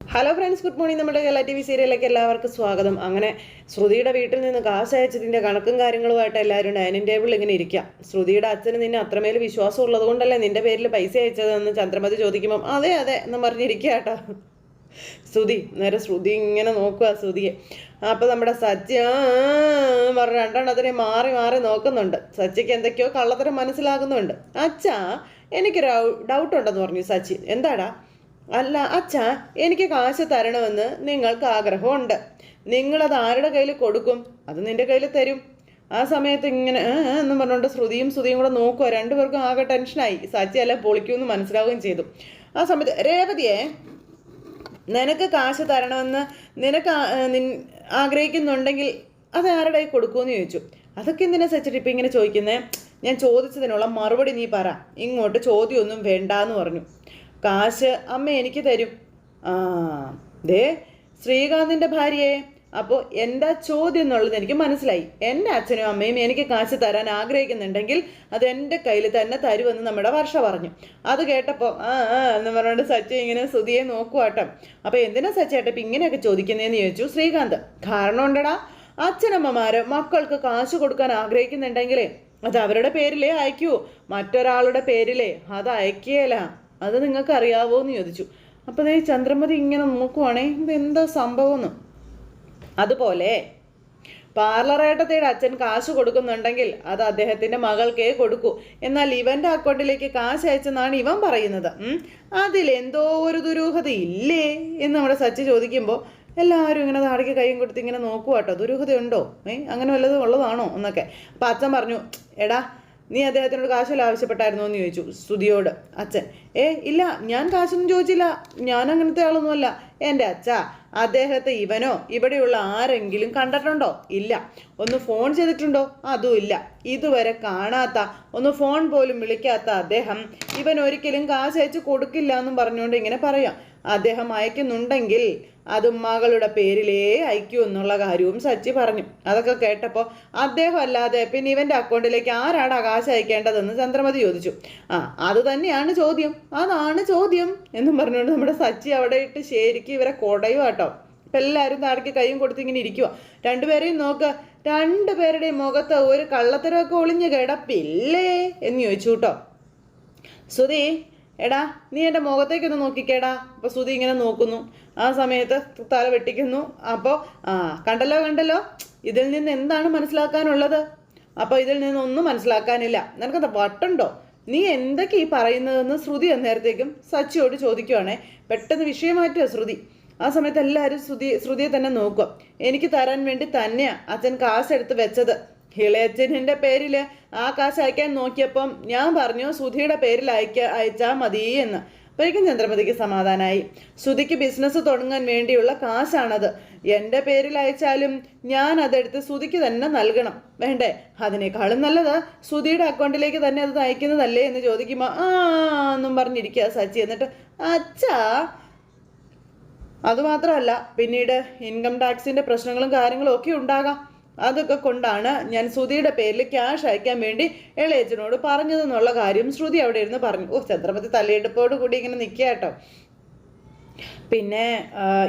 Hello friends good morning നമ്മുടെ Kerala T V സീരിയലിലേക്ക് എല്ലാവർക്കും സ്വാഗതം. അങ്ങനെ ശ്രുതിയുടെ വീട്ടിൽ നിന്ന് കാശ് അയച്ചതിന്റെ കണക്കും കാര്യങ്ങളുമായിട്ട് എല്ലാവരും ഡൈനിങ് ടേബിളിൽ ഇങ്ങനെ ഇരിക്കാം. ശ്രുതിയുടെ അച്ഛന് നിന്നെ അത്രമേൽ വിശ്വാസം ഉള്ളത് കൊണ്ടല്ലേ നിന്റെ പേരിൽ പൈസ അയച്ചതെന്ന് ചന്ദ്രമതി ചോദിക്കുമ്പം അതെ അതെ എന്ന് പറഞ്ഞിരിക്കുക കേട്ടോ. ശ്രുതി നേരെ ശ്രുതി ഇങ്ങനെ നോക്കുക ശ്രുതിയെ. അപ്പോൾ നമ്മുടെ സച്ചി പറഞ്ഞ രണ്ടെണ്ണത്തിനെ മാറി മാറി നോക്കുന്നുണ്ട്. സച്ചിക്ക് എന്തൊക്കെയോ കള്ളത്തരം മനസ്സിലാകുന്നുണ്ട്. അച്ഛാ എനിക്കൊരു ഡൗട്ട് ഉണ്ടെന്ന് പറഞ്ഞു സച്ചി. എന്താടാ? അല്ല അച്ഛ എനിക്ക് കാശ് തരണമെന്ന് നിങ്ങൾക്ക് ആഗ്രഹമുണ്ട്. നിങ്ങളത് ആരുടെ കയ്യിൽ കൊടുക്കും? അത് നിന്റെ കയ്യിൽ തരും. ആ സമയത്ത് ഇങ്ങനെ എന്ന് ഏ" എന്നും പറഞ്ഞുകൊണ്ട് ശ്രുതിയും ശ്രുതിയും കൂടെ നോക്കുക. രണ്ടുപേർക്കും ആകെ ടെൻഷനായി. സച്ചി അല്ല പൊളിക്കുമെന്ന് മനസ്സിലാവുകയും ചെയ്തു. ആ സമയത്ത് രേവതിയെ നിനക്ക് കാശ് തരണമെന്ന് നിനക്ക് ആഗ്രഹിക്കുന്നുണ്ടെങ്കിൽ അത് ആരുടെ കൊടുക്കുമെന്ന് ചോദിച്ചു. അതൊക്കെ എന്തിനാ സച്ചിട്ട് ഇപ്പം ഇങ്ങനെ ചോദിക്കുന്നേ? ഞാൻ ചോദിച്ചതിനുള്ള മറുപടി നീ പറ. ഇങ്ങോട്ട് ചോദ്യമൊന്നും വേണ്ടാന്ന് പറഞ്ഞു. കാശ് അമ്മ എനിക്ക് തരും. ആ ദേ ശ്രീകാന്തിന്റെ ഭാര്യയെ. അപ്പോൾ എന്താ ചോദ്യം എന്നുള്ളത് എനിക്ക് മനസ്സിലായി. എന്റെ അച്ഛനും അമ്മയും എനിക്ക് കാശ് തരാൻ ആഗ്രഹിക്കുന്നുണ്ടെങ്കിൽ അത് എന്റെ കയ്യിൽ തന്നെ തരുമെന്ന് നമ്മുടെ വർഷ പറഞ്ഞു. അത് കേട്ടപ്പോൾ ആ ആ എന്ന് പറഞ്ഞുകൊണ്ട് സച്ചി ഇങ്ങനെ സുതിയെ നോക്കുവാട്ടോ. അപ്പോൾ എന്തിനാ സച്ചേട്ട ഇപ്പം ഇങ്ങനെയൊക്കെ ചോദിക്കുന്നതെന്ന് ചോദിച്ചു ശ്രീകാന്ത്. കാരണം ഉണ്ടടാ അച്ഛനമ്മമാർ മക്കൾക്ക് കാശ് കൊടുക്കാൻ ആഗ്രഹിക്കുന്നുണ്ടെങ്കിലേ അത് അവരുടെ പേരിലേ അയക്കൂ. മറ്റൊരാളുടെ പേരിലേ അത് അയക്കുകയല്ല. അത് നിങ്ങൾക്ക് അറിയാവോ എന്ന് ചോദിച്ചു. അപ്പോൾ ദേ ചന്ദ്രമതി ഇങ്ങനെ നോക്കുവാണേ ഇതെന്താ എന്താ സംഭവം എന്ന് അതുപോലെ പാർലറേട്ടത്തിയുടെ അച്ഛൻ കാശ് കൊടുക്കുന്നുണ്ടെങ്കിൽ അത് അദ്ദേഹത്തിന്റെ മകൾക്കേ കൊടുക്കൂ. എന്നാൽ ഇവന്റെ അക്കൗണ്ടിലേക്ക് കാശ് അയച്ചെന്നാണ് ഇവൻ പറയുന്നത്. എന്തോ ഒരു ദുരൂഹത ഇല്ലേ? എന്ന് നമ്മുടെ സച്ചി ചോദിക്കുമ്പോൾ എല്ലാവരും ഇങ്ങനെ താടിക്ക് കൈയും കൊടുത്ത് ഇങ്ങനെ നോക്കുക കേട്ടോ ദുരൂഹതയുണ്ടോ? ഏ? അങ്ങനെ വല്ലതും ഉള്ളതാണോ എന്നൊക്കെ. അപ്പം അച്ഛൻ പറഞ്ഞു എടാ നീ അദ്ദേഹത്തിനോട് കാശല്ല ആവശ്യപ്പെട്ടായിരുന്നോ എന്ന് ചോദിച്ചു. സ്തുതിയോട് അച്ഛൻ. ഏ ഇല്ല ഞാൻ കാശൊന്നും ചോദിച്ചില്ല. ഞാൻ അങ്ങനത്തെ ആളൊന്നുമല്ല. എന്റെ അച്ഛ അദ്ദേഹത്തെ ഇവനോ ഇവിടെയുള്ള ആരെങ്കിലും കണ്ടിട്ടുണ്ടോ? ഇല്ല. ഒന്ന് ഫോൺ ചെയ്തിട്ടുണ്ടോ? അതും ഇല്ല. ഇതുവരെ കാണാത്ത ഒന്ന് ഫോൺ പോലും വിളിക്കാത്ത അദ്ദേഹം ഇവൻ ഒരിക്കലും കാശ് അയച്ച് കൊടുക്കില്ല എന്നും പറഞ്ഞുകൊണ്ട് ഇങ്ങനെ പറയാം. അദ്ദേഹം അയക്കുന്നുണ്ടെങ്കിൽ അത് മകളുടെ പേരിലേ അയക്കൂ എന്നുള്ള കാര്യവും സച്ചി പറഞ്ഞു. അതൊക്കെ കേട്ടപ്പോൾ അദ്ദേഹം അല്ലാതെ പിന്നെ ഇവന്റെ അക്കൗണ്ടിലേക്ക് ആരാണ് ആ കാശ് അയക്കേണ്ടതെന്ന് ചന്ദ്രമതി ചോദിച്ചു. ആ അത് തന്നെയാണ് ചോദ്യം. അതാണ് ചോദ്യം എന്നും പറഞ്ഞുകൊണ്ട് നമ്മുടെ സച്ചി അവിടെ ഇട്ട് ശരിക്കും ഇവരെ കൊടയും കേട്ടോ. ഇപ്പം എല്ലാവരും താഴേക്ക് കൈയും കൊടുത്ത് ഇങ്ങനെ ഇരിക്കുക രണ്ടുപേരെയും നോക്ക്. രണ്ടുപേരുടെയും മുഖത്ത് ഒരു കള്ളത്തരമൊക്കെ ഒളിഞ്ഞ് കിടപ്പില്ലേ എന്ന് ചോദിച്ചു കേട്ടോ. സുധി എടാ നീ എന്റെ മുഖത്തേക്കൊന്ന് നോക്കിക്കേടാ. അപ്പോൾ സുധി ഇങ്ങനെ നോക്കുന്നു. ആ സമയത്ത് തല വെട്ടിക്കുന്നു. അപ്പോൾ ആ കണ്ടല്ലോ കണ്ടല്ലോ. ഇതിൽ നിന്ന് എന്താണ് മനസ്സിലാക്കാനുള്ളത്? അപ്പോൾ ഇതിൽ നിന്നൊന്നും മനസ്സിലാക്കാനില്ല. നിനക്കെന്താ വട്ടുണ്ടോ? നീ എന്തൊക്കെ ഈ പറയുന്നതെന്ന് ശ്രുതി അന്നേരത്തേക്കും സച്ചിയോട് ചോദിക്കുവാണേ. പെട്ടെന്ന് വിഷയം മാറ്റുക ശ്രുതി. ആ സമയത്ത് എല്ലാവരും ശ്രുതി ശ്രുതിയെ തന്നെ നോക്കുക. എനിക്ക് തരാൻ വേണ്ടി തന്നെയാ അച്ഛൻ കാശെടുത്ത് വെച്ചത്. ഇളയച്ചന്റെ പേരിൽ ആ കാശ് അയക്കാൻ നോക്കിയപ്പം ഞാൻ പറഞ്ഞു സുധിയുടെ പേരിൽ അയക്ക അയച്ചാൽ മതി എന്ന്. അപ്പോഴേക്കും ചന്ദ്രമതിക്ക് സമാധാനമായി സുധിക്ക് ബിസിനസ് തുടങ്ങാൻ വേണ്ടിയുള്ള കാശാണത്. എന്റെ പേരിൽ അയച്ചാലും ഞാൻ അതെടുത്ത് സുധിക്ക് തന്നെ നൽകണം. വേണ്ടേ? അതിനേക്കാളും നല്ലത് സുധിയുടെ അക്കൗണ്ടിലേക്ക് തന്നെ അത് അയക്കുന്നതല്ലേ എന്ന് ചോദിക്കുമ്പോൾ ആ എന്നും പറഞ്ഞിരിക്കുക സച്ചി. എന്നിട്ട് അച്ഛാ അതുമാത്രമല്ല പിന്നീട് ഇൻകം ടാക്സിന്റെ പ്രശ്നങ്ങളും കാര്യങ്ങളും ഒക്കെ ഉണ്ടാകാം. അതൊക്കെ കൊണ്ടാണ് ഞാൻ ശ്രുതിയുടെ പേരിൽ ക്യാഷ് അയക്കാൻ വേണ്ടി ഇളയച്ചനോട് പറഞ്ഞതെന്നുള്ള കാര്യം ശ്രുതി അവിടെ ഇരുന്ന് പറഞ്ഞു. ഓ ചന്ദ്രപതി തലയെടുപ്പോട് കൂടി ഇങ്ങനെ നിൽക്കുക കേട്ടോ. പിന്നെ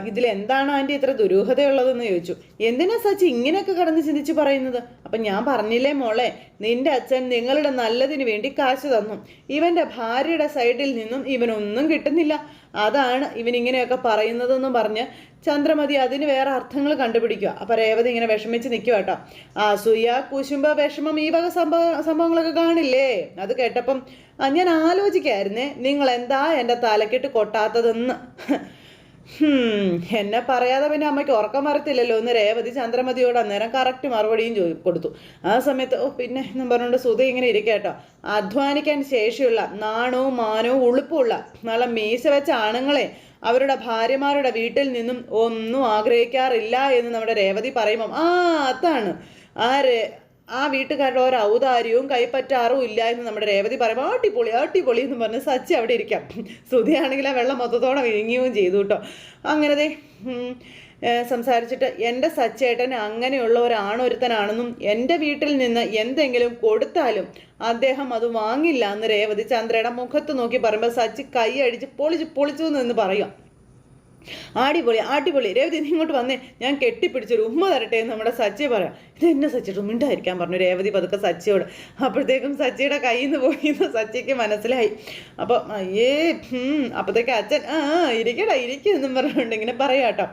ഇതിലെന്താണ് ആന്റി ഇത്ര ദുരൂഹതയുള്ളതെന്ന് ചോദിച്ചു. എന്തിനാ സച്ചി ഇങ്ങനെയൊക്കെ കടന്ന് ചിന്തിച്ച് പറയുന്നത്? അപ്പം ഞാൻ പറഞ്ഞില്ലേ മോളെ നിന്റെ അച്ഛൻ നിങ്ങളുടെ നല്ലതിന് വേണ്ടി കാശ് തന്നു. ഇവന്റെ ഭാര്യയുടെ സൈഡിൽ നിന്നും ഇവനൊന്നും കിട്ടുന്നില്ല. അതാണ് ഇവനിങ്ങനെയൊക്കെ പറയുന്നതെന്ന് പറഞ്ഞ് ചന്ദ്രമതി അതിന് വേറെ അർത്ഥങ്ങൾ കണ്ടുപിടിക്കുക. അപ്പം രേവതി ഇങ്ങനെ വിഷമിച്ച് നിൽക്കുക കേട്ടോ. ആ സുയ കുശുംബ വിഷമം ഈ വക സംഭവ സംഭവങ്ങളൊക്കെ കാണില്ലേ? അത് കേട്ടപ്പം ഞാൻ ആലോചിക്കായിരുന്നേ നിങ്ങൾ എന്താ എന്റെ തലക്കിട്ട് കൊട്ടാത്തതെന്ന്? എന്നെ പറയാതെ പിന്നെ അമ്മയ്ക്ക് ഉറക്കം വരത്തില്ലല്ലോ. ഒന്ന് രേവതി ചന്ദ്രമതിയോട് അന്നേരം കറക്റ്റ് മറുപടിയും ചോ കൊടുത്തു. ആ സമയത്ത് ഓ പിന്നെ എന്നും പറഞ്ഞുകൊണ്ട് സുധ ഇങ്ങനെ ഇരിക്കട്ടോ അധ്വാനിക്കാൻ ശേഷിയുള്ള നാണവും മാനവും ഉളുപ്പുള്ള നല്ല മീശ വെച്ച ആണുങ്ങളെ അവരുടെ ഭാര്യമാരുടെ വീട്ടിൽ നിന്നും ഒന്നും ആഗ്രഹിക്കാറില്ല എന്ന് നമ്മുടെ രേവതി പറയുമ്പം ആ അതാണ്. ആ രേ ആ വീട്ടുകാരുടെ ഒരു ഔദാര്യവും കൈപ്പറ്റാറും ഇല്ല എന്ന് നമ്മുടെ രേവതി പറയുമ്പോൾ ആട്ടിപ്പൊളി ആട്ടിപ്പൊളി എന്ന് പറഞ്ഞ് സച്ചി അവിടെ ഇരിക്കാം. ശ്രുതിയാണെങ്കിൽ ആ വെള്ളം മൊത്തത്തോടെ വിഴുങ്ങുകയും ചെയ്തു കേട്ടോ. അങ്ങനത്തെ സംസാരിച്ചിട്ട് എന്റെ സച്ചേട്ടൻ അങ്ങനെയുള്ള ഒരാണൊരുത്തനാണെന്നും എന്റെ വീട്ടിൽ നിന്ന് എന്തെങ്കിലും കൊടുത്താലും അദ്ദേഹം അത് വാങ്ങില്ല എന്ന് രേവതി ചന്ദ്രയുടെ മുഖത്ത് നോക്കി പറയുമ്പോൾ സച്ചി കൈ അടിച്ച് പൊളിച്ച് പൊളിച്ചു എന്ന് പറയാം. അടിപൊളി അടിപൊളി. രേവതി നീ ഇങ്ങോട്ട് വന്നേ. ഞാൻ കെട്ടിപ്പിടിച്ചൊരു ഉമ്മ തരട്ടെ എന്ന് നമ്മുടെ സച്ചി പറയാം. ഇത് എന്നെ സച്ചിട്ട് മിണ്ടായിരിക്കാൻ പറഞ്ഞു രേവതി പതുക്കെ സച്ചിയോട്. അപ്പോഴത്തേക്കും സച്ചിയുടെ കയ്യിൽ നിന്ന് പോയി എന്ന് സച്ചിക്ക് മനസ്സിലായി. അപ്പോൾ അയ്യേ അപ്പോഴത്തേക്ക് അച്ഛൻ ആ ഇരിക്കട ഇരിക്കും എന്നും പറഞ്ഞുകൊണ്ട് ഇങ്ങനെ പറയാട്ടോ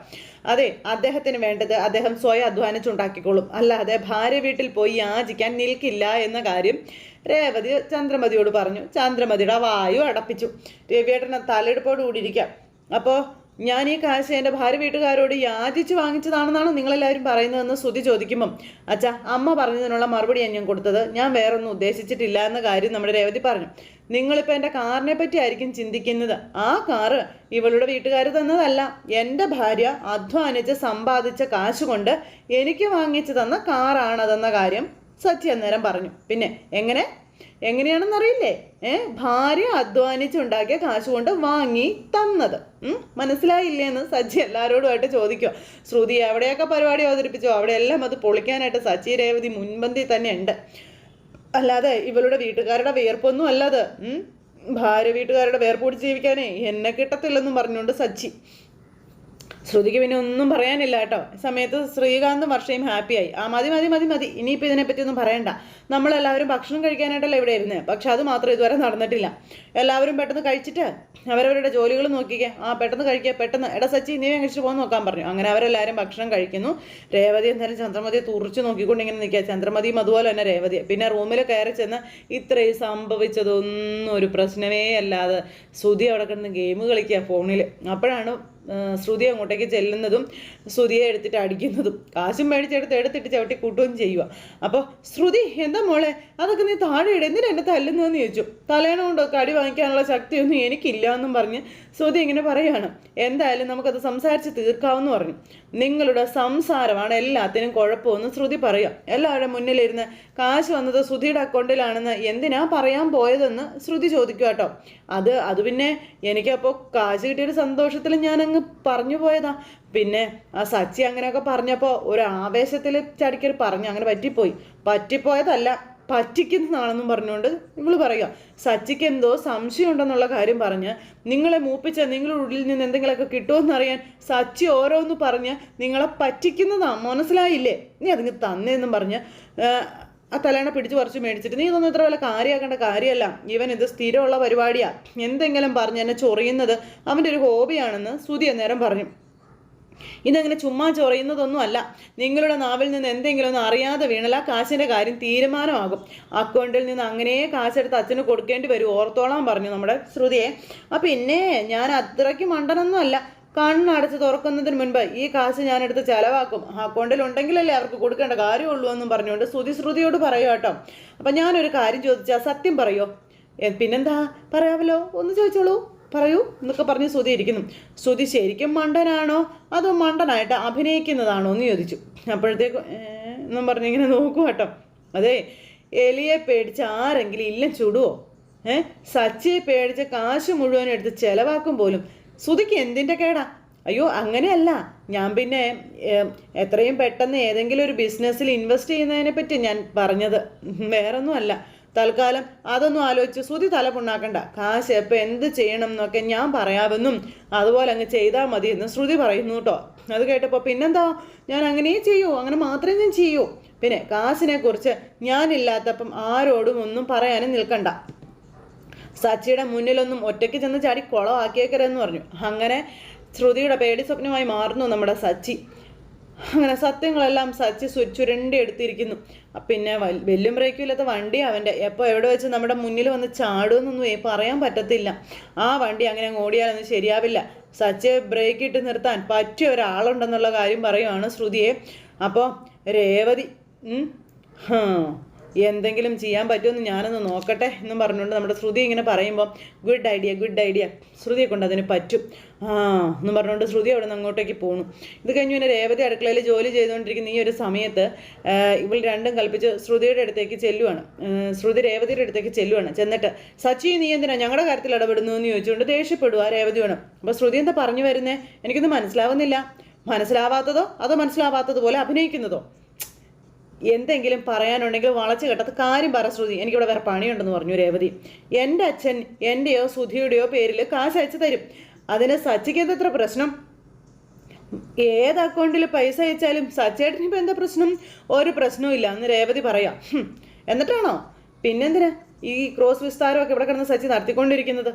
അതെ അദ്ദേഹത്തിന് വേണ്ടത് അദ്ദേഹം സ്വയം അധ്വാനിച്ചുണ്ടാക്കിക്കോളും. അല്ലാതെ ഭാര്യ വീട്ടിൽ പോയി യാചിക്കാൻ നിൽക്കില്ല എന്ന കാര്യം രേവതി ചന്ദ്രമതിയോട് പറഞ്ഞു. ചന്ദ്രമതിയുടെ വായു അടപ്പിച്ചു. രവിയേട്ടനെ തലയെടുപ്പോട് കൂടിയിരിക്കാം അപ്പോൾ ഞാൻ ഈ കാശ് എന്റെ ഭാര്യ വീട്ടുകാരോട് യാചിച്ച് വാങ്ങിച്ചതാണെന്നാണ് നിങ്ങളെല്ലാവരും പറയുന്നതെന്ന് ശ്രുതി ചോദിക്കുമ്പം അച്ഛാ അമ്മ പറഞ്ഞതിനുള്ള മറുപടി ഞാൻ കൊടുത്തത് ഞാൻ വേറൊന്നും ഉദ്ദേശിച്ചിട്ടില്ല എന്ന കാര്യം നമ്മുടെ രേവതി പറഞ്ഞു. നിങ്ങളിപ്പോൾ എന്റെ കാറിനെ പറ്റി ആയിരിക്കും ചിന്തിക്കുന്നത്. ആ കാറ് ഇവളുടെ വീട്ടുകാർ തന്നതല്ല. എന്റെ ഭാര്യ അധ്വാനിച്ച് സമ്പാദിച്ച കാശ് കൊണ്ട് എനിക്ക് വാങ്ങിച്ചു തന്ന കാറാണതെന്ന കാര്യം സച്ചി അന്നേരം പറഞ്ഞു. പിന്നെ എങ്ങനെ? എങ്ങനെയാണെന്നറിയില്ലേ ഏ ഭാര്യ അധ്വാനിച്ചുണ്ടാക്കിയ കാശ് കൊണ്ട് വാങ്ങി തന്നത്? മനസ്സിലായില്ലേ എന്ന് സച്ചി എല്ലാവരോടുമായിട്ട് ചോദിക്കുക ശ്രുതി എവിടെയൊക്കെ പരിപാടി അവതരിപ്പിച്ചോ അവിടെയെല്ലാം അത് പൊളിക്കാനായിട്ട് സച്ചി രേവതി മുൻപന്തി തന്നെ ഉണ്ട് അല്ലാതെ ഇവളുടെ വീട്ടുകാരുടെ വിയർപ്പൊന്നും അല്ലാതെ? ഭാര്യ വീട്ടുകാരുടെ വേർപൂടി ജീവിക്കാനേ എന്നെ കിട്ടത്തില്ലെന്നും പറഞ്ഞുകൊണ്ട് സച്ചി ശ്രുതിക്ക് പിന്നെ ഒന്നും പറയാനില്ല കേട്ടോ. സമയത്ത് ശ്രീകാന്തും വർഷയും ഹാപ്പിയായി ആ മതി മതി മതി മതി. ഇനിയിപ്പോൾ ഇതിനെപ്പറ്റി ഒന്നും പറയണ്ട. നമ്മളെല്ലാവരും ഭക്ഷണം കഴിക്കാനായിട്ടല്ല ഇവിടെ ഇരുന്നത് പക്ഷെ അത് മാത്രം ഇതുവരെ നടന്നിട്ടില്ല. എല്ലാവരും പെട്ടെന്ന് കഴിച്ചിട്ട് അവരവരുടെ ജോലികൾ നോക്കിക്കേ. ആ പെട്ടെന്ന് കഴിക്കുക പെട്ടെന്ന്. എടാ സച്ചി നീ കഴിച്ചിട്ട് പോകാൻ നോക്കാൻ പറഞ്ഞു. അങ്ങനെ അവരെല്ലാവരും ഭക്ഷണം കഴിക്കുന്നു. രേവതി എന്തായാലും ചന്ദ്രമതിയെ തുറച്ചു നോക്കിക്കൊണ്ട് ഇങ്ങനെ നിൽക്കുക ചന്ദ്രമതിയും അതുപോലെ തന്നെ രേവതി പിന്നെ റൂമിൽ കയറി ചെന്ന് ഇത്രയും സംഭവിച്ചതൊന്നും ഒരു പ്രശ്നമേ അല്ലാതെ ശ്രുതി അവിടെ കിടന്ന് ഗെയിം കളിക്കുക ഫോണിൽ അപ്പോഴാണ് ശ്രുതി അങ്ങോട്ടേക്ക് ചെല്ലുന്നതും ശ്രുതിയെ എടുത്തിട്ട് അടിക്കുന്നതും. കാശും മേടിച്ചെടുത്ത് എടുത്തിട്ട് ചവിട്ടി കൂട്ടുകയും ചെയ്യുക അപ്പോൾ ശ്രുതി എന്താ മോളെ? അതൊക്കെ നീ താഴെ ഇട. എന്തിനാ എന്നെ തല്ലുന്നതെന്ന് ചോദിച്ചു. തലേണ കൊണ്ടൊക്കെ അടി വാങ്ങിക്കാനുള്ള ശക്തിയൊന്നും എനിക്കില്ല എന്നും പറഞ്ഞ് ശ്രുതി ഇങ്ങനെ പറയുകയാണ് എന്തായാലും നമുക്കത് സംസാരിച്ച് തീർക്കാമെന്ന് പറഞ്ഞു. നിങ്ങളുടെ സംസാരമാണ് എല്ലാത്തിനും കുഴപ്പമെന്ന് ശ്രുതി പറയാം. എല്ലാവരുടെ മുന്നിലിരുന്ന് കാശ് വന്നത് ശ്രുതിയുടെ അക്കൗണ്ടിലാണെന്ന് എന്തിനാ പറയാൻ പോയതെന്ന് ശ്രുതി ചോദിക്കുക കേട്ടോ അത് അത് പിന്നെ എനിക്കപ്പോൾ കാശ് കിട്ടിയൊരു സന്തോഷത്തിൽ ഞാൻ അങ്ങ് പറഞ്ഞു പോയതാ. പിന്നെ ആ സച്ചി അങ്ങനെയൊക്കെ പറഞ്ഞപ്പോൾ ഒരു ആവേശത്തിൽ ചടിക്കൽ പറഞ്ഞു അങ്ങനെ പറ്റിപ്പോയി. പറ്റിപ്പോയതല്ല. പറ്റിക്കുന്നതാണെന്നും പറഞ്ഞുകൊണ്ട് ഇവൾ പറയുക സച്ചിക്ക് എന്തോ സംശയമുണ്ടെന്നുള്ള കാര്യം പറഞ്ഞ് നിങ്ങളെ മൂപ്പിച്ച നിങ്ങളുടെ ഉള്ളിൽ നിന്ന് എന്തെങ്കിലുമൊക്കെ കിട്ടുമെന്നറിയാൻ സച്ചി ഓരോന്ന് പറഞ്ഞ് നിങ്ങളെ പറ്റിക്കുന്നതാ മനസ്സിലായില്ലേ? നീ അതിങ്ങ് തന്നേന്നും പറഞ്ഞ് ആ തലേണ പിടിച്ച് കുറച്ച് മേടിച്ചിട്ട് നീ ഇതൊന്നും ഇത്ര വല്ല കാര്യമാക്കേണ്ട കാര്യമല്ല. ഇവൻ ഇത് സ്ഥിരമുള്ള പരിപാടിയാണ് എന്തെങ്കിലും പറഞ്ഞ് എന്നെ ചൊറിയുന്നത് അവന്റെ ഒരു ഹോബിയാണെന്ന് സുതി അന്നേരം പറഞ്ഞു. ഇതങ്ങനെ ചുമ്മാ ചൊറയുന്നതൊന്നും അല്ല. നിങ്ങളുടെ നാവിൽ നിന്ന് എന്തെങ്കിലും ഒന്ന് അറിയാതെ ആ കാശിന്റെ കാര്യം തീരുമാനമാകും. അക്കൗണ്ടിൽ നിന്ന് അങ്ങനെ കാശെടുത്ത് അച്ഛന് കൊടുക്കേണ്ടി വരും ഓർത്തോളാൻ പറഞ്ഞു നമ്മുടെ ശ്രുതിയെ. അപ്പം പിന്നെ ഞാൻ അത്രയ്ക്ക് മണ്ടനൊന്നും അല്ല. കണ്ണടച്ച് തുറക്കുന്നതിന് മുൻപ് ഈ കാശ് ഞാൻ ഞാനെടുത്ത് ചെലവാക്കും. അക്കൗണ്ടിൽ ഉണ്ടെങ്കിലല്ലേ അവർക്ക് കൊടുക്കേണ്ട കാര്യമുള്ളൂ എന്നും പറഞ്ഞുകൊണ്ട് ശ്രുതി ശ്രുതിയോട് പറയൂ കേട്ടോ. അപ്പം ഞാനൊരു കാര്യം ചോദിച്ചാൽ സത്യം പറയോ? പിന്നെന്താ? പറയാമല്ലോ. ഒന്ന് ചോദിച്ചോളൂ. പറയൂ എന്നൊക്കെ പറഞ്ഞ് ശ്രുതി ഇരിക്കുന്നു. ശ്രുതി ശരിക്കും മണ്ടനാണോ? അതോ മണ്ടനായിട്ട് അഭിനയിക്കുന്നതാണോ എന്ന് ചോദിച്ചു. അപ്പോഴത്തേക്ക് എന്നും പറഞ്ഞിങ്ങനെ നോക്കൂ കേട്ടോ. അതെ എലിയെ പേടിച്ച് ആരെങ്കിലും ഇല്ല ചുടുവോ? ഏ സച്ചിയെ പേടിച്ച് കാശ് മുഴുവൻ എടുത്ത് ചിലവാക്കും പോലും. ശ്രുതിക്ക് എന്തിന്റെ കേടാ? അയ്യോ അങ്ങനെയല്ല. ഞാൻ പിന്നെ എത്രയും പെട്ടെന്ന് ഏതെങ്കിലും ഒരു ബിസിനസ്സിൽ ഇൻവെസ്റ്റ് ചെയ്യുന്നതിനെ പറ്റി ഞാൻ പറഞ്ഞത്. വേറൊന്നുമല്ല. തൽക്കാലം അതൊന്നും ആലോചിച്ച് ശ്രുതി തല കാശ് എപ്പോൾ എന്ത് ചെയ്യണം എന്നൊക്കെ ഞാൻ പറയാമെന്നും അതുപോലെ അങ്ങ് ചെയ്താൽ മതി എന്ന് ശ്രുതി പറയുന്നു കേട്ടോ. അത് കേട്ടപ്പോൾ പിന്നെന്താ? ഞാൻ അങ്ങനെ ചെയ്യൂ അങ്ങനെ മാത്രമേ ഞാൻ ചെയ്യൂ. പിന്നെ കാശിനെ കുറിച്ച് ഞാനില്ലാത്തപ്പം ആരോടും ഒന്നും പറയാനും നിൽക്കണ്ട. സച്ചിയുടെ മുന്നിലൊന്നും ഒറ്റയ്ക്ക് ചെന്ന് ചാടി കുളമാക്കിയേക്കരെന്ന് പറഞ്ഞു. അങ്ങനെ ശ്രുതിയുടെ പേടി സ്വപ്നമായി മാറുന്നു നമ്മുടെ സച്ചി. അങ്ങനെ സത്യങ്ങളെല്ലാം സച്ചി ചുരണ്ടി എടുത്തിരിക്കുന്നു. പിന്നെ വെല്ലും ബ്രേക്കും ഇല്ലാത്ത വണ്ടി അവന്റെ എപ്പോൾ എവിടെ വെച്ച് നമ്മുടെ മുന്നിൽ വന്ന് ചാടുമെന്നൊന്നും പറയാൻ പറ്റത്തില്ല. ആ വണ്ടി അങ്ങനെ അങ്ങ് ഓടിയാലൊന്നും ശരിയാവില്ല. സച്ചെ ബ്രേക്ക് ഇട്ട് നിർത്താൻ പറ്റിയ ഒരാളുണ്ടെന്നുള്ള കാര്യം പറയുവാണ് ശ്രുതിയെ. അപ്പോൾ രേവതി എന്തെങ്കിലും ചെയ്യാൻ പറ്റുമെന്ന് ഞാനൊന്ന് നോക്കട്ടെ എന്നും പറഞ്ഞുകൊണ്ട് നമ്മുടെ ശ്രുതി ഇങ്ങനെ പറയുമ്പോൾ ഗുഡ് ഐഡിയ ഗുഡ് ഐഡിയ ശ്രുതിയെ കൊണ്ട് അതിന് പറ്റും. ആ എന്നും പറഞ്ഞുകൊണ്ട് ശ്രുതി അവിടെ നിന്ന് അങ്ങോട്ടേക്ക് പോണു. ഇത് കഴിഞ്ഞ് പിന്നെ രേവതി അടുക്കളയിൽ ജോലി ചെയ്തുകൊണ്ടിരിക്കുന്ന ഈ ഒരു സമയത്ത് ഇവൾ രണ്ടും കൽപ്പിച്ച് ശ്രുതിയുടെ അടുത്തേക്ക് ചെല്ലുവാണ്. ശ്രുതി രേവതിയുടെ അടുത്തേക്ക് ചെല്ലുവാണ്. ചെന്നിട്ട് സച്ചി നീ എന്തിനാ ഞങ്ങളുടെ കാര്യത്തിൽ ഇടപെടുന്നു? എന്ന് ചോദിച്ചുകൊണ്ട് ദേഷ്യപ്പെടുക രേവതി വേണം. അപ്പോൾ ശ്രുതി എന്താ പറഞ്ഞു വരുന്നേ? എനിക്കൊന്നും മനസ്സിലാവുന്നില്ല. മനസ്സിലാവാത്തതോ അതോ മനസ്സിലാവാത്തതുപോലെ അഭിനയിക്കുന്നതോ? എന്തെങ്കിലും പറയാനുണ്ടെങ്കിൽ വളച്ചു കെട്ടത്ത് കാര്യം പറ ശ്രുതി. എനിക്കിവിടെ വേറെ പണിയുണ്ടെന്ന് പറഞ്ഞു രേവതി. എന്റെ അച്ഛൻ എന്റെയോ സുധിയുടെയോ പേരിൽ കാശ് അയച്ചു തരും. അതിന് സച്ചിക്ക് എന്തത്ര പ്രശ്നം? ഏത് അക്കൗണ്ടിൽ പൈസ അയച്ചാലും സച്ചേട്ടന് ഇപ്പം എന്താ പ്രശ്നം? ഒരു പ്രശ്നവും ഇല്ല. എന്ന് രേവതി പറയാം. എന്നിട്ടാണോ? പിന്നെന്തിനാ? ഈ ക്രോസ് വിസ്താരമൊക്കെ ഇവിടെ കിടന്ന് സച്ചി നടത്തിക്കൊണ്ടിരിക്കുന്നത്.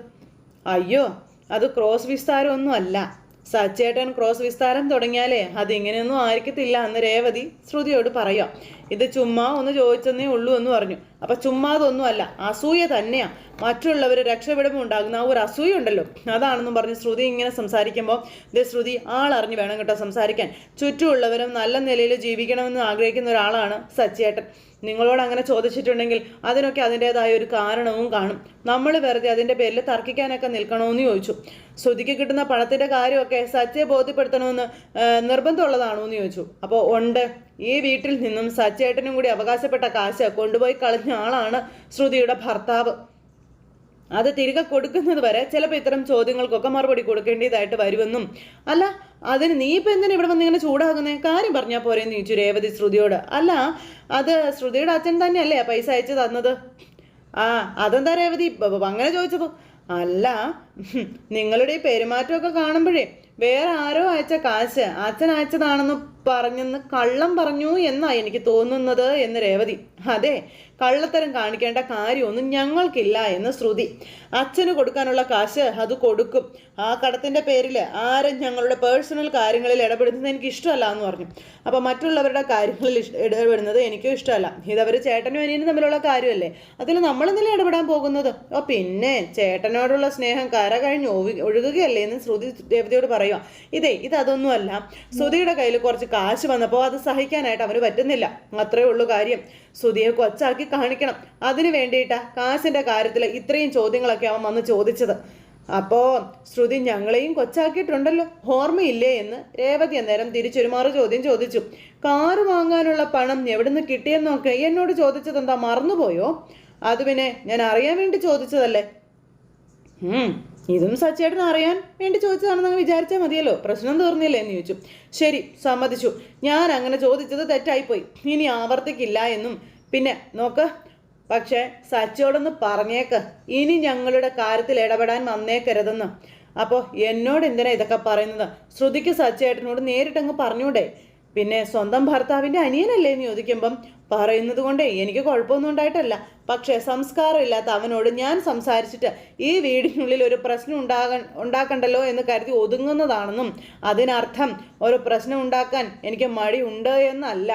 അയ്യോ അത് ക്രോസ് വിസ്താരമൊന്നും അല്ല. സച്ചേട്ടൻ ക്രോസ് വിസ്താരം തുടങ്ങിയാലേ അതിങ്ങനെയൊന്നും ആയിരിക്കത്തില്ല എന്ന് രേവതി ശ്രുതിയോട് പറയാം ഇത് ചുമ്മാ ഒന്ന് ചോദിച്ചെന്നേ ഉള്ളൂ എന്ന് പറഞ്ഞു. അപ്പൊ ചുമ്മാ അതൊന്നും അല്ല. അസൂയ തന്നെയാ. മറ്റുള്ളവർ രക്ഷപ്പെടുമ്പോൾ ഉണ്ടാകുന്ന ആ ഒരു അസൂയ ഉണ്ടല്ലോ. അതാണെന്നും പറഞ്ഞ് ശ്രുതി ഇങ്ങനെ സംസാരിക്കുമ്പോൾ ഇത് ശ്രുതി ആളറിഞ്ഞ് വേണം കേട്ടോ സംസാരിക്കാൻ. ചുറ്റുമുള്ളവരും നല്ല നിലയിൽ ജീവിക്കണമെന്ന് ആഗ്രഹിക്കുന്ന ഒരാളാണ് സച്ചേട്ടൻ നിങ്ങളോട് അങ്ങനെ ചോദിച്ചിട്ടുണ്ടെങ്കിൽ അതിനൊക്കെ അതിന്റെതായ ഒരു കാരണവും കാണും. നമ്മൾ വെറുതെ അതിന്റെ പേരിൽ തർക്കിക്കാനൊക്കെ നിൽക്കണമെന്ന് ചോദിച്ചു. ശ്രുതിക്ക് കിട്ടുന്ന പണത്തിന്റെ കാര്യമൊക്കെ സച്ചയെ ബോധ്യപ്പെടുത്തണമെന്ന് നിർബന്ധമുള്ളതാണോ എന്ന് ചോദിച്ചു. അപ്പോൾ ഉണ്ട്. ഈ വീട്ടിൽ നിന്നും സച്ചേട്ടനും കൂടി അവകാശപ്പെട്ട കാശ് കൊണ്ടുപോയി കളഞ്ഞ ആളാണ് ശ്രുതിയുടെ ഭർത്താവ്. അത് തിരികെ കൊടുക്കുന്നത് വരെ ചിലപ്പോൾ ഇത്തരം ചോദ്യങ്ങൾക്കൊക്കെ മറുപടി കൊടുക്കേണ്ടതായിട്ട് വരുമെന്നും. അല്ല അതിന് നീ ഇപ്പം എന്തിനാ ഇവിടെ വന്ന് ഇങ്ങനെ ചൂടാകുന്നേ? കാര്യം പറഞ്ഞാൽ പോരെന്ന് ചോദിച്ചു രേവതി ശ്രുതിയോട്. അല്ല അത് ശ്രുതിയുടെ അച്ഛൻ തന്നെയല്ലേ പൈസ അയച്ചു തന്നത്? ആ അതെന്താ രേവതി? അങ്ങനെ ചോദിച്ചത്. അല്ല നിങ്ങളുടെ ഈ പെരുമാറ്റമൊക്കെ കാണുമ്പോഴേ വേറെ ആരോ അയച്ച കാശ് അച്ഛൻ അയച്ചതാണെന്ന് പറഞ്ഞെന്ന് കള്ളം പറഞ്ഞു എന്നാ എനിക്ക് തോന്നുന്നത് എന്ന് രേവതി. അതെ കള്ളത്തരം കാണിക്കേണ്ട കാര്യമൊന്നും ഞങ്ങൾക്കില്ല എന്ന് ശ്രുതി. അച്ഛന് കൊടുക്കാനുള്ള കാശ് അത് കൊടുക്കും. ആ കടത്തിന്റെ പേരിൽ ആരും ഞങ്ങളുടെ പേഴ്സണൽ കാര്യങ്ങളിൽ ഇടപെടുന്നത് എനിക്ക് ഇഷ്ടമല്ല എന്ന് പറഞ്ഞു. അപ്പോൾ മറ്റുള്ളവരുടെ കാര്യങ്ങളിൽ ഇടപെടുന്നത് എനിക്കും ഇഷ്ടമല്ല. ഇതവർ ചേട്ടനും അനിയനും തമ്മിലുള്ള കാര്യമല്ലേ? അതിൽ നമ്മളെന്നല്ലേ ഇടപെടാൻ പോകുന്നത്? ഓ പിന്നെ ചേട്ടനോടുള്ള സ്നേഹം കര കഴിഞ്ഞ് ഒഴുകുകയല്ലേ എന്ന് ശ്രുതി രേവതിയോട് പറയുക ഇതേ ഇത് അതൊന്നുമല്ല ശ്രുതിയുടെ കയ്യിൽ കുറച്ച് കാശ് വന്നപ്പോൾ അത് സഹിക്കാനായിട്ട് അവന് പറ്റുന്നില്ല. അത്രേ ഉള്ളൂ കാര്യം. സുധിയെ കൊച്ചാക്കി കാണിക്കണം. അതിനു വേണ്ടിയിട്ടാ കാശിന്റെ കാര്യത്തിൽ ഇത്രയും ചോദ്യങ്ങളൊക്കെ അവൻ വന്ന് ചോദിച്ചത്. അപ്പോൾ ശ്രുതി ഞങ്ങളെയും കൊച്ചാക്കിയിട്ടുണ്ടല്ലോ. ഓർമ്മയില്ലേ എന്ന് രേവതി അന്നേരം തിരിച്ചൊരു മറു ചോദ്യം ചോദിച്ചു. കാറ് വാങ്ങാനുള്ള പണം എവിടുന്ന് കിട്ടിയെന്നൊക്കെ എന്നോട് ചോദിച്ചത് എന്താ മറന്നുപോയോ? അത് പിന്നെ ഞാൻ അറിയാൻ വേണ്ടി ചോദിച്ചതല്ലേ? ഇതും സച്ചേട്ടൻ അറിയാൻ വേണ്ടി ചോദിച്ചതാണെന്ന് വിചാരിച്ചാൽ മതിയല്ലോ. പ്രശ്നം തീർന്നില്ലേ എന്ന് ചോദിച്ചു. ശരി സമ്മതിച്ചു. ഞാൻ അങ്ങനെ ചോദിച്ചത് തെറ്റായിപ്പോയി. ഇനി ആവർത്തിക്കില്ല എന്നും. പിന്നെ നോക്ക് പക്ഷേ സച്ചോടൊന്ന് പറഞ്ഞേക്ക്. ഇനി ഞങ്ങളുടെ കാര്യത്തിൽ ഇടപെടാൻ വന്നേക്കരുതെന്ന്. അപ്പോൾ എന്നോട് എന്തിനാ ഇതൊക്കെ പറയുന്നത്? ശ്രുതിക്ക് സച്ചേട്ടനോട് നേരിട്ടങ്ങ് പറഞ്ഞൂടെ? പിന്നെ സ്വന്തം ഭർത്താവിന്റെ അനിയനല്ലേ എന്ന് ചോദിക്കുമ്പം പറയുന്നത് കൊണ്ടേ എനിക്ക് കുഴപ്പമൊന്നും ഉണ്ടായിട്ടല്ല. പക്ഷേ സംസ്കാരമില്ലാത്ത അവനോട് ഞാൻ സംസാരിച്ചിട്ട് ഈ വീടിനുള്ളിൽ ഒരു പ്രശ്നം ഉണ്ടാകാൻ ഉണ്ടാക്കണ്ടല്ലോ എന്ന് കരുതി ഒതുങ്ങുന്നതാണെന്നും അതിനർത്ഥം ഒരു പ്രശ്നം ഉണ്ടാക്കാൻ എനിക്ക് മടി ഉണ്ട് എന്നല്ല.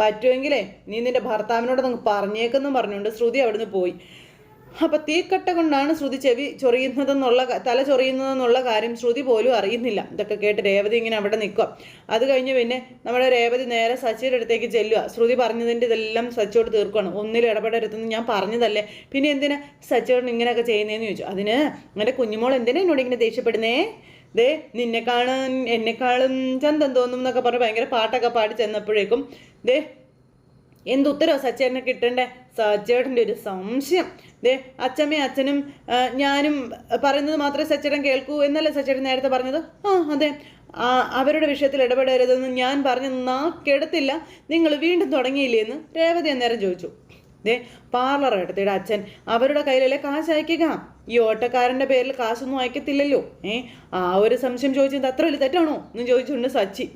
പറ്റുമെങ്കിലേ നീ നിന്റെ ഭർത്താവിനോട് നിങ്ങൾ പറഞ്ഞേക്കെന്നും പറഞ്ഞുകൊണ്ട് ശ്രുതി അവിടുന്ന് പോയി. അപ്പൊ തീക്കട്ട കൊണ്ടാണ് ശ്രുതി ചെവി ചൊറിയുന്നതെന്നുള്ള തല ചൊറിയുന്നതെന്നുള്ള കാര്യം ശ്രുതി പോലും അറിയുന്നില്ല. ഇതൊക്കെ കേട്ട് രേവതി ഇങ്ങനെ അവിടെ നിൽക്കുക. അത് കഴിഞ്ഞ് പിന്നെ നമ്മുടെ രേവതി നേരെ സച്ചിയുടെ അടുത്തേക്ക് ചെല്ലുക. ശ്രുതി പറഞ്ഞതിന്റെ ഇതെല്ലാം സച്ചിയോട് തീർക്കുകയാണ് ഒന്നിലും ഇടപെടരുതെന്ന് ഞാൻ പറഞ്ഞതല്ലേ. പിന്നെ എന്തിനാ സച്ചിയോട് ഇങ്ങനെയൊക്കെ ചെയ്യുന്നതെന്ന് ചോദിച്ചു. അതിന് എന്റെ കുഞ്ഞുമോൾ എന്തിനാ എന്നോട് ഇങ്ങനെ ദേഷ്യപ്പെടുന്നേ? ദേ നിന്നെക്കാളും എന്നെക്കാളും ചന്തം തോന്നും എന്നൊക്കെ പറഞ്ഞ് ഭയങ്കര പാട്ടൊക്കെ പാടി ചെന്നപ്പോഴേക്കും ദേ എന്ത് ഉത്തരവാ സച്ചേട്ടനെ കിട്ടണ്ടേ? സച്ചേട്ടന്റെ ഒരു സംശയം. ദേ അച്ഛമ്മയും അച്ഛനും ഞാനും പറയുന്നത് മാത്രമേ സച്ചേട്ടൻ കേൾക്കൂ എന്നല്ലേ സച്ചേട്ടൻ നേരത്തെ പറഞ്ഞത്? ആ അതെ. അവരുടെ വിഷയത്തിൽ ഇടപെടരുതെന്ന് ഞാൻ പറഞ്ഞ് നാക്കെടുത്തില്ല നിങ്ങൾ വീണ്ടും തുടങ്ങിയില്ലേ എന്ന് രേവതി അന്നേരം ചോദിച്ചു. ദേ പാർലർ എടുത്തിയുടെ അച്ഛൻ. അവരുടെ കയ്യിലല്ലേ കാശ് അയക്കുക. ഈ ഓട്ടക്കാരന്റെ പേരിൽ കാശൊന്നും അയക്കത്തില്ലല്ലോ. ഏ ആ ഒരു സംശയം ചോദിച്ചത് അത്ര വലിയ തെറ്റാണോ എന്ന് ചോദിച്ചുകൊണ്ട് സച്ചി.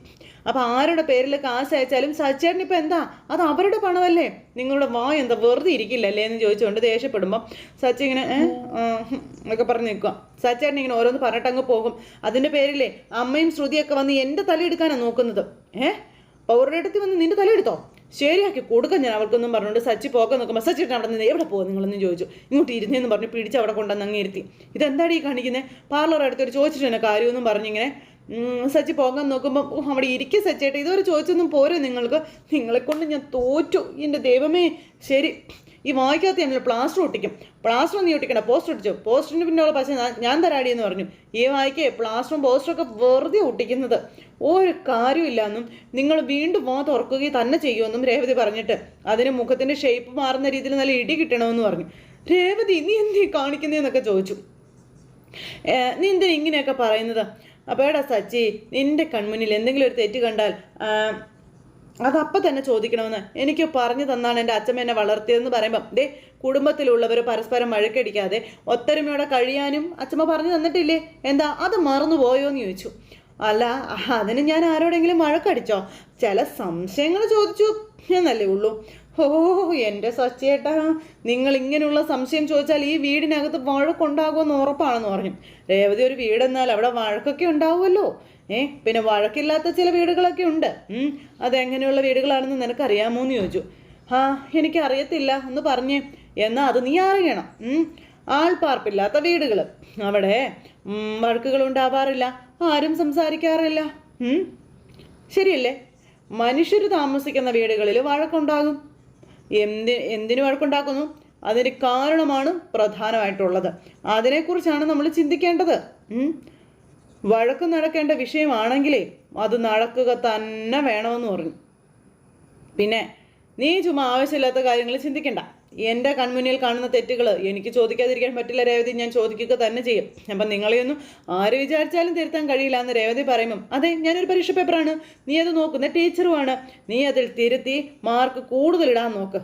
അപ്പൊ ആരുടെ പേരിൽ കാശ് അയച്ചാലും സച്ചേട്ടൻ ഇപ്പൊ എന്താ? അത് അവരുടെ പണമല്ലേ? നിങ്ങളുടെ വാ എന്താ വെറുതെ ഇരിക്കില്ലല്ലേ എന്ന് ചോദിച്ചുകൊണ്ട് ദേഷ്യപ്പെടുമ്പോൾ സച്ചി ഇങ്ങനെ ഒക്കെ പറഞ്ഞു നിൽക്കുക സച്ചേട്ടൻ ഇങ്ങനെ ഓരോന്ന് പറഞ്ഞിട്ട് അങ്ങ് പോകും. അതിന്റെ പേരിലേ അമ്മയും ശ്രുതിയൊക്കെ വന്ന് എന്റെ തലയെടുക്കാനാണ് നോക്കുന്നത്. ഏ? പൗരുടെ അടുത്ത് വന്ന് നിന്റെ തലയെടുത്തോ ശരിയാക്കി കൊടുക്കാൻ ഞാൻ അവർക്കൊന്നും പറഞ്ഞുകൊണ്ട് സച്ചി പോകാൻ നോക്കുമ്പോൾ സച്ചിട്ട് അവിടെ എവിടെ പോകും നിങ്ങളൊന്നും ചോദിച്ചു. ഇങ്ങോട്ട് ഇരുന്നേന്ന് പറഞ്ഞ് പിടിച്ച് അവിടെ കൊണ്ടുവന്ന് അങ്ങ് ഇരുത്തി. ഇതെന്താടി ഈ കാണിക്കുന്നത് പാർലർ അടുത്തൊരു ചോദിച്ചിട്ട് തന്നെ കാര്യമൊന്നും പറഞ്ഞിങ്ങനെ സച്ചി പോകാൻ നോക്കുമ്പോൾ അവിടെ ഇരിക്കുക സച്ചേട്ടാ ഇതുവരെ ചോദിച്ചൊന്നും പോരെ നിങ്ങൾക്ക്. നിങ്ങളെ കൊണ്ട് ഞാൻ തോറ്റു. എന്റെ ദൈവമേ ശരി. ഈ വായിക്കാത്ത ഞാൻ പ്ലാസ്റ്റർ ഒട്ടിക്കും. പ്ലാസ്റ്റർ നീ ഒട്ടിക്കണം പോസ്റ്റർ ഒട്ടിച്ചു? പോസ്റ്ററിന് പിന്നെയുള്ള പശ ഞാൻ- തരാടി എന്ന് പറഞ്ഞു. ഈ വായിക്കേ പ്ലാസ്റ്ററും പോസ്റ്ററും ഒക്കെ വെറുതെ ഒട്ടിക്കുന്നത്. ഒരു കാര്യമില്ലെന്നും നിങ്ങൾ വീണ്ടും വാ തുറക്കുകയും തന്നെ ചെയ്യുമെന്നും രേവതി പറഞ്ഞിട്ട് അതിന് മുഖത്തിന്റെ ഷേപ്പ് മാറുന്ന രീതിയിൽ നല്ല ഇടി കിട്ടണമെന്ന് പറഞ്ഞു. രേവതി നീ എന്തീ കാണിക്കുന്നതെന്നൊക്കെ ചോദിച്ചു. നീ എന്തിനാ ഇങ്ങനെയൊക്കെ പറയുന്നത്? അപ്പോൾ എടാ സച്ചി നിന്റെ കൺമുന്നിൽ എന്തെങ്കിലും ഒരു തെറ്റ് കണ്ടാൽ അതപ്പം തന്നെ ചോദിക്കണമെന്ന് എനിക്ക് പറഞ്ഞു തന്നാണ് എന്റെ അച്ഛമ്മ എന്നെ വളർത്തിയതെന്ന് പറയുമ്പം. ദേ കുടുംബത്തിലുള്ളവർ പരസ്പരം വഴക്കടിക്കാതെ ഒത്തൊരുമയോടെ കഴിയാനും അച്ഛമ്മ പറഞ്ഞു തന്നിട്ടില്ലേ? എന്താ അത് മറന്നു പോയോ എന്ന് ചോദിച്ചു. അല്ല അതിന് ഞാൻ ആരോടെങ്കിലും വഴക്കടിച്ചോ? ചില സംശയങ്ങൾ ചോദിച്ചു എന്നല്ലേ ഉള്ളൂ. ഓ എന്റെ സച്ചേട്ടാ നിങ്ങൾ ഇങ്ങനെയുള്ള സംശയം ചോദിച്ചാൽ ഈ വീടിനകത്ത് വഴക്കുണ്ടാകുമെന്ന് ഉറപ്പാണെന്ന് പറഞ്ഞു. രേവതി ഒരു വീടെന്നാൽ അവിടെ വഴക്കൊക്കെ ഉണ്ടാവുമല്ലോ. ഏ പിന്നെ വഴക്കില്ലാത്ത ചില വീടുകളൊക്കെ ഉണ്ട്. അതെങ്ങനെയുള്ള വീടുകളാണെന്ന് നിനക്കറിയാമോ എന്ന് ചോദിച്ചു. ആ എനിക്കറിയത്തില്ല എന്ന് പറഞ്ഞേ എന്നാൽ അത് നീ അറിയണം. ആൾപ്പാർപ്പില്ലാത്ത വീടുകൾ അവിടെ വഴക്കുകൾ ഉണ്ടാവാറില്ല ആരും സംസാരിക്കാറില്ല. ശരിയല്ലേ? മനുഷ്യർ താമസിക്കുന്ന വീടുകളിൽ വഴക്കുണ്ടാകും. എന്തി എന്തിനു വഴക്കുണ്ടാക്കുന്നു? അതിന് കാരണമാണ് പ്രധാനമായിട്ടുള്ളത്. അതിനെക്കുറിച്ചാണ് നമ്മൾ ചിന്തിക്കേണ്ടത്. വഴക്ക് നടക്കേണ്ട വിഷയമാണെങ്കിലേ അത് നടക്കുക തന്നെ വേണമെന്ന് പറഞ്ഞു. പിന്നെ നീ ചുമ്മാ ആവശ്യമില്ലാത്ത കാര്യങ്ങൾ ചിന്തിക്കണ്ട. എന്റെ കൺമുന്നിൽ കാണുന്ന തെറ്റുകൾ എനിക്ക് ചോദിക്കാതിരിക്കാൻ പറ്റില്ല രേവതി ഞാൻ ചോദിക്കുക തന്നെ ചെയ്യും. അപ്പം നിങ്ങളെയൊന്നും ആര് വിചാരിച്ചാലും തിരുത്താൻ കഴിയില്ല എന്ന് രേവതി പറയുമ്പം അതെ ഞാനൊരു പരീക്ഷ പേപ്പറാണ് നീ അത് നോക്കുന്ന ടീച്ചറുമാണ് നീ അതിൽ തിരുത്തി മാർക്ക് കൂടുതലിടാൻ നോക്ക്?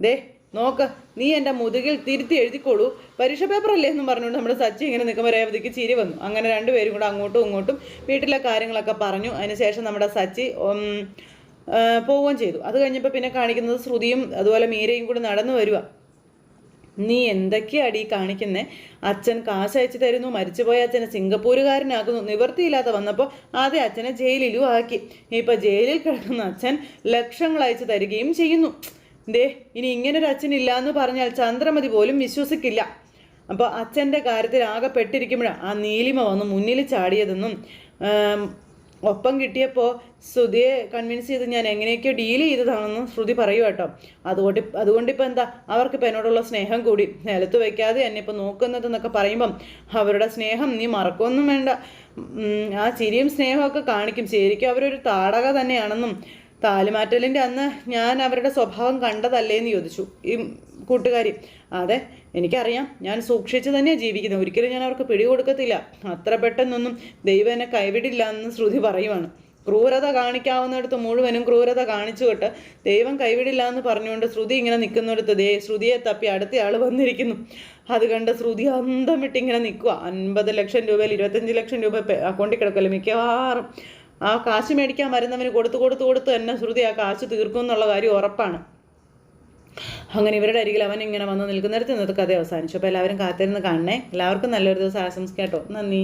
ദേ നോക്ക്. നീ എന്റെ മുതുകിൽ തിരുത്തി എഴുതിക്കോളൂ. പരീക്ഷ പേപ്പറല്ലേ എന്നും പറഞ്ഞുകൊണ്ട് നമ്മുടെ സച്ചി ഇങ്ങനെ നിൽക്കുമ്പോൾ രേവതിക്ക് ചിരി വന്നു. അങ്ങനെ രണ്ടുപേരും കൂടെ അങ്ങോട്ടും ഇങ്ങോട്ടും വീട്ടിലെ കാര്യങ്ങളൊക്കെ പറഞ്ഞു. അതിനുശേഷം നമ്മുടെ സച്ചി പോവുകയും ചെയ്തു. അത് കഴിഞ്ഞപ്പോൾ പിന്നെ കാണിക്കുന്നത് ശ്രുതിയും അതുപോലെ മീരയും കൂടി നടന്നു വരിക നീ എന്തൊക്കെയാടി കാണിക്കുന്നേ? അച്ഛൻ കാശ് അയച്ചു തരുന്നു മരിച്ചുപോയ അച്ഛനെ സിംഗപ്പൂരുകാരനാക്കുന്നു. നിവൃത്തിയില്ലാതെ വന്നപ്പോൾ ആദ്യം അച്ഛനെ ജയിലിലും ആക്കി. ഇപ്പൊ ജയിലിൽ കിടക്കുന്ന അച്ഛൻ ലക്ഷങ്ങൾ അയച്ചു തരികയും ചെയ്യുന്നു. ദേ ഇനി ഇങ്ങനൊരു അച്ഛൻ ഇല്ല എന്ന് പറഞ്ഞാൽ ചന്ദ്രമതി പോലും വിശ്വസിക്കില്ല. അപ്പോൾ അച്ഛന്റെ കാര്യത്തിൽ ആകെ പെട്ടിരിക്കുമ്പോഴാണ് ആ നീലിമ വന്ന് മുന്നിൽ ചാടിയതെന്നും ഒപ്പം കിട്ടിയപ്പോൾ ശ്രുതിയെ കൺവിൻസ് ചെയ്ത് ഞാൻ എങ്ങനെയൊക്കെയോ ഡീൽ ചെയ്തതാണെന്ന് ശ്രുതി പറയൂ കേട്ടോ. അതുകൊണ്ട് അതുകൊണ്ട് അതുകൊണ്ടിപ്പോൾ എന്താ അവർക്കിപ്പോൾ എന്നോടുള്ള സ്നേഹം കൂടി. നിലത്ത് വയ്ക്കാതെ എന്നെ ഇപ്പോൾ നോക്കുന്നതെന്നൊക്കെ പറയുമ്പം അവരുടെ സ്നേഹം നീ മറക്കൊന്നും വേണ്ട. ആ ചിരിയും സ്നേഹമൊക്കെ കാണിക്കും. ശരിക്കും അവരൊരു താടക തന്നെയാണെന്നും താലിമാറ്റലിന്റെ അന്ന് ഞാൻ അവരുടെ സ്വഭാവം കണ്ടതല്ലേ എന്ന് ചോദിച്ചു. ഈ കൂട്ടുകാരി അതെ എനിക്കറിയാം. ഞാൻ സൂക്ഷിച്ച് തന്നെ ജീവിക്കുന്നത് ഒരിക്കലും ഞാൻ അവർക്ക് പിടികൊടുക്കത്തില്ല അത്ര പെട്ടെന്നൊന്നും ദൈവം എന്നെ കൈവിടില്ല എന്ന് ശ്രുതി പറയുവാണ്. ക്രൂരത കാണിക്കാവുന്നിടത്ത് മുഴുവനും ക്രൂരത കാണിച്ചുകൊണ്ട് ദൈവം കൈവിടില്ല എന്ന് പറഞ്ഞുകൊണ്ട് ശ്രുതി ഇങ്ങനെ നിൽക്കുന്നിടത്ത് ദേ ശ്രുതിയെ തപ്പി അടുത്ത ആൾ വന്നിരിക്കുന്നു. അത് കണ്ട് ശ്രുതി അന്തം വിട്ട് ഇങ്ങനെ നിൽക്കുക അൻപത് ലക്ഷം രൂപയിൽ ഇരുപത്തഞ്ച് ലക്ഷം രൂപ അക്കൗണ്ടിൽ കിടക്കല്ലോ മിക്കവാറും. ആ കാശ് മേടിക്കാൻ വരുന്നവന് കൊടുത്ത് കൊടുത്ത് കൊടുത്ത് തന്നെ ശ്രുതി ആ കാശ് തീർക്കും എന്നുള്ള കാര്യം ഉറപ്പാണ്. അങ്ങനെ ഇവരുടെ അരികിൽ അവൻ ഇങ്ങനെ വന്ന് നിൽക്കുന്നിടത്ത് ഇന്നത്തെ കഥ അവസാനിച്ചു. അപ്പോൾ എല്ലാവരും കാത്തിരുന്ന് കാണണേ. എല്ലാവർക്കും നല്ലൊരു ദിവസം ആശംസിക്കാട്ടോ നന്ദി.